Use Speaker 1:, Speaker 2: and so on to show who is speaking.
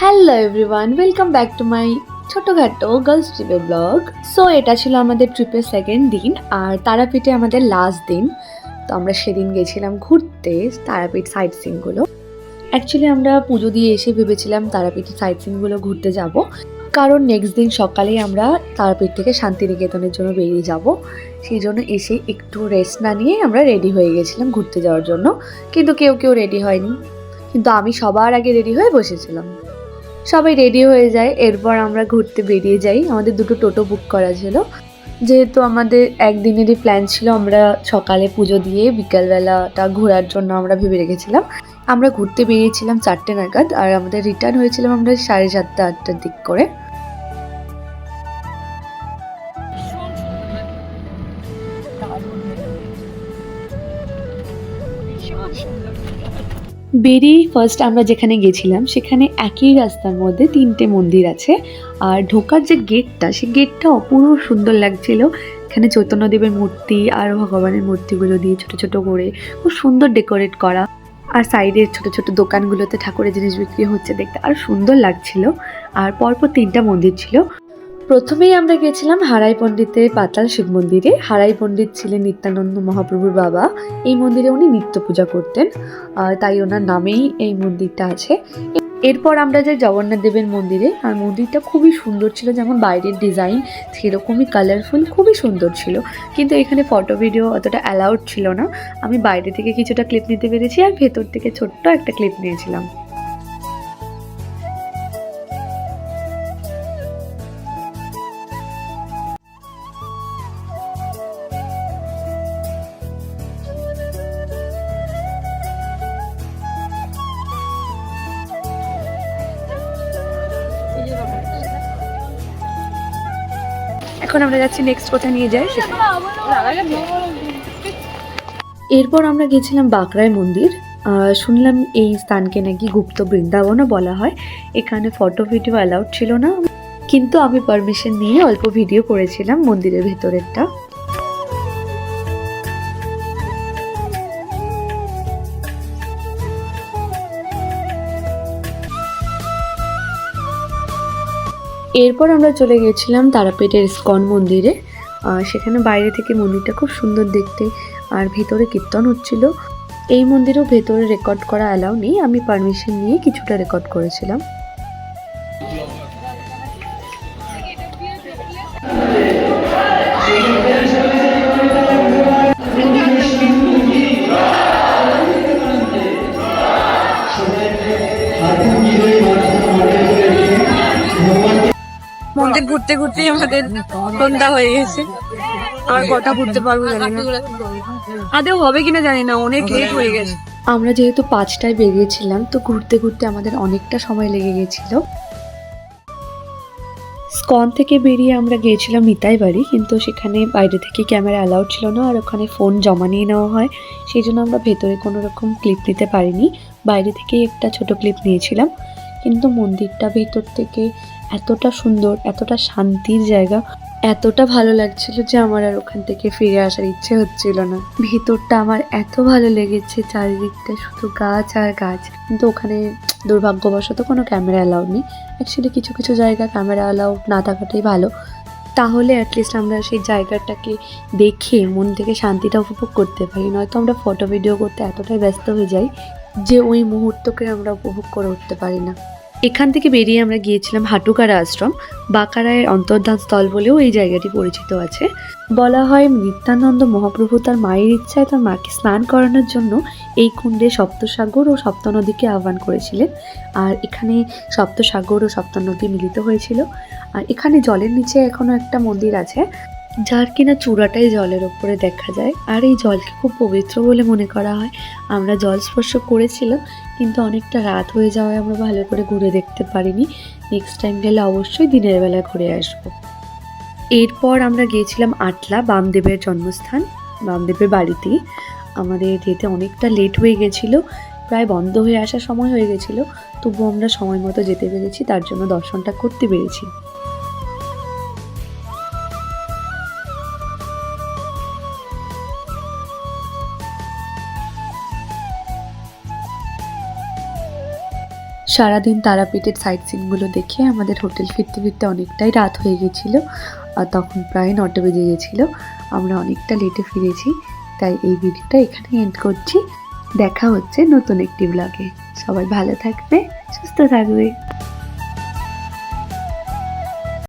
Speaker 1: Hello everyone welcome back to my ছোটোখাটো girls ট্রিপের blog so এটা ছিল আমাদের ট্রিপের সেকেন্ড দিন, আর তারাপীঠে আমাদের লাস্ট দিন। তো আমরা সেদিন গেছিলাম ঘুরতে, তারাপীঠ সাইট সিনগুলো অ্যাকচুয়ালি আমরা পুজো দিয়ে এসে ভেবেছিলাম তারাপীঠে সাইট সিনগুলো ঘুরতে যাব। কারণ নেক্সট দিন সকালেই আমরা তারাপীঠ থেকে শান্তিনিকেতনের জন্য বেরিয়ে যাব। সেই জন্য এসে একটু রেস্ট না নিয়ে আমরা রেডি হয়ে গেছিলাম ঘুরতে যাওয়ার জন্য। কিন্তু কেউ কেউ রেডি হয়নি। কিন্তু আমি সবার আগে রেডি হয়ে বসেছিলাম। সবাই রেডি হয়ে যায়, এরপর আমরা ঘুরতে বেরিয়ে যাই। আমাদের দুটো টোটো বুক করা ছিল। যেহেতু আমাদের একদিনেরই প্ল্যান ছিল আমরা সকালে পুজো দিয়ে বিকালবেলাটা ঘোরার জন্য আমরা ভেবে রেখেছিলাম। আমরা ঘুরতে বেরিয়েছিলাম চারটে নাগাদ আর আমাদের রিটার্ন হয়েছিলাম আমরা সাড়ে সাতটা, আটটার দিক করে। বেরিয়ে ফার্স্ট আমরা যেখানে গেছিলাম, সেখানে একই রাস্তার মধ্যে তিনটে মন্দির আছে। আর ঢোকার যে গেটটা সেই গেটটা অপূর্ব সুন্দর লাগছিল। এখানে চৈতন্যদেবের মূর্তি আর ভগবানের মূর্তিগুলো দিয়ে ছোট ছোট করে খুব সুন্দর ডেকোরেট করা। আর সাইডের ছোট ছোট দোকানগুলোতে ঠাকুরের জিনিস বিক্রি হচ্ছে দেখতে আর সুন্দর লাগছিল। আর পরপর তিনটা মন্দির ছিল। প্রথমেই আমরা গেছিলাম হারাই পণ্ডিতের পাতাল শিব মন্দিরে। হারাই পণ্ডিত ছিলেন নিত্যানন্দ মহাপ্রভুর বাবা। এই মন্দিরে উনি নিত্য পূজা করতেন। তাই ওনার নামেই এই মন্দিরটা আছে। এরপর আমরা যাই জগন্নাথ দেবের মন্দিরে। আর মন্দিরটা খুবই সুন্দর ছিল, যেমন বাইরের ডিজাইন সেরকমই কালারফুল খুবই সুন্দর ছিল। কিন্তু এখানে ফটো ভিডিও অতটা অ্যালাউড ছিল না। আমি বাইরে থেকে কিছুটা ক্লিপ নিতে পেরেছি আর ভেতর থেকে ছোট্ট একটা ক্লিপ নিয়েছিলাম। এখন আমরা যাচ্ছি নেক্সট কোথায় নিয়ে যাই এরপর আমরা গেছিলাম বাঁকড়ায় মন্দির। শুনলাম এই স্থানকে নাকি গুপ্ত বৃন্দাবনও বলা হয়। এখানে ফটো ভিডিও অ্যালাউড ছিল না। কিন্তু আমি পারমিশন নিয়ে অল্প ভিডিও করেছিলাম মন্দিরের ভেতরেরটা। এরপর আমরা চলে গেছিলাম তারাপীঠের ইস্কন মন্দিরে। সেখানে বাইরে থেকে মন্দিরটা খুব সুন্দর দেখতে আর ভেতরে কীর্তন হচ্ছিল। এই মন্দিরও ভেতরে রেকর্ড করা অ্যালাউ নেই, আমি পারমিশন নিয়ে কিছুটা রেকর্ড করেছিলাম।
Speaker 2: মন্দির ঘুরতে ঘুরতেই আমাদের সন্ধ্যা হয়ে গেছে। আর কটা ঘুরতে পারব জানি না। আদেও হবে কিনা জানি না, অনেক লেট হয়ে গেছে।
Speaker 1: আমরা যেহেতু পাঁচটায় বেরিয়েছিলাম, তো ঘুরতে ঘুরতে আমাদের অনেকটা সময় লেগে গেছিল। স্কন থেকে বেরিয়ে আমরা গিয়েছিলাম নিতাই বাড়ি, কিন্তু সেখানে বাইরে থেকে ক্যামেরা অ্যালাউড ছিল না, আর ওখানে ফোন জমা নিয়ে নেওয়া হয়। সেই জন্য আমরা ভেতরে কোনো রকম ক্লিপ নিতে পারিনি। বাইরে থেকেই একটা ছোট ক্লিপ নিয়েছিলাম। কিন্তু মন্দিরটা ভেতর থেকে এতটা সুন্দর, এতটা শান্তির জায়গা, এতটা ভালো লাগছিল যে আমার আর ওখান থেকে ফিরে আসার ইচ্ছে হচ্ছিল না। ভেতরটা আমার এত ভালো লেগেছে, চারিদিকটা শুধু গাছ আর গাছ। কিন্তু ওখানে দুর্ভাগ্যবশত কোনো ক্যামেরা অ্যালাউড নেই। অ্যাকচুয়ালি কিছু কিছু জায়গা ক্যামেরা অ্যালাউড না থাকাটাই ভালো। তাহলে অ্যাটলিস্ট আমরা সেই জায়গাটাকে দেখে, মন থেকে শান্তিটা উপভোগ করতে পারি। নয়তো আমরা ফটো ভিডিও করতে এতটাই ব্যস্ত হয়ে যাই। যে ওই মুহূর্তকে আমরা উপভোগ করে উঠতে পারি না। এখান থেকে বেরিয়ে আমরা গিয়েছিলাম হাটুকারা আশ্রম, বাঁকারায়ের অন্তর্ধান স্থল বলেও এই জায়গাটি পরিচিত আছে। বলা হয় নিত্যানন্দ মহাপ্রভু তার মায়ের ইচ্ছায় তার মাকে স্নান করানোর জন্য এই কুণ্ডে সপ্তসাগর ও সপ্তনদীকে আহ্বান করেছিলেন। আর এখানে সপ্তসাগর ও সপ্তনদী মিলিত হয়েছিল। আর এখানে জলের নিচে এখনও একটা মন্দির আছে। যার কিনা চূড়াটাই জলের ওপরে দেখা যায়, আর এই জলকে খুব পবিত্র বলে মনে করা হয়। আমরা জল স্পর্শ করেছিলাম, কিন্তু অনেকটা রাত হয়ে যাওয়ায় আমরা ভালো করে ঘুরে দেখতে পারিনি। নেক্সট টাইম গেলে অবশ্যই দিনের বেলা ঘুরে আসব। এরপর আমরা গিয়েছিলাম আটলা, বামদেবের জন্মস্থান, বামদেবের বাড়িতেই আমাদের যেতে অনেকটা লেট হয়ে গেছিল, প্রায় বন্ধ হয়ে আসার সময় হয়ে গেছিল তবু আমরা সময় মতো যেতে পেরেছি, তার জন্য দর্শনটা করতে পেরেছি। সারাদিন তারাপীঠের সাইট সিনগুলো দেখে আমাদের হোটেল ফিরতে ফিরতে অনেকটাই রাত হয়ে গেছিল। আর তখন প্রায় নটা বেজে গেছিল। আমরা অনেকটা লেটে ফিরেছি। তাই এই ভিডিওটা এখানে এন্ড করছি। দেখা হচ্ছে নতুন একটি ব্লগে সবাই ভালো থাকবে, সুস্থ থাকবে।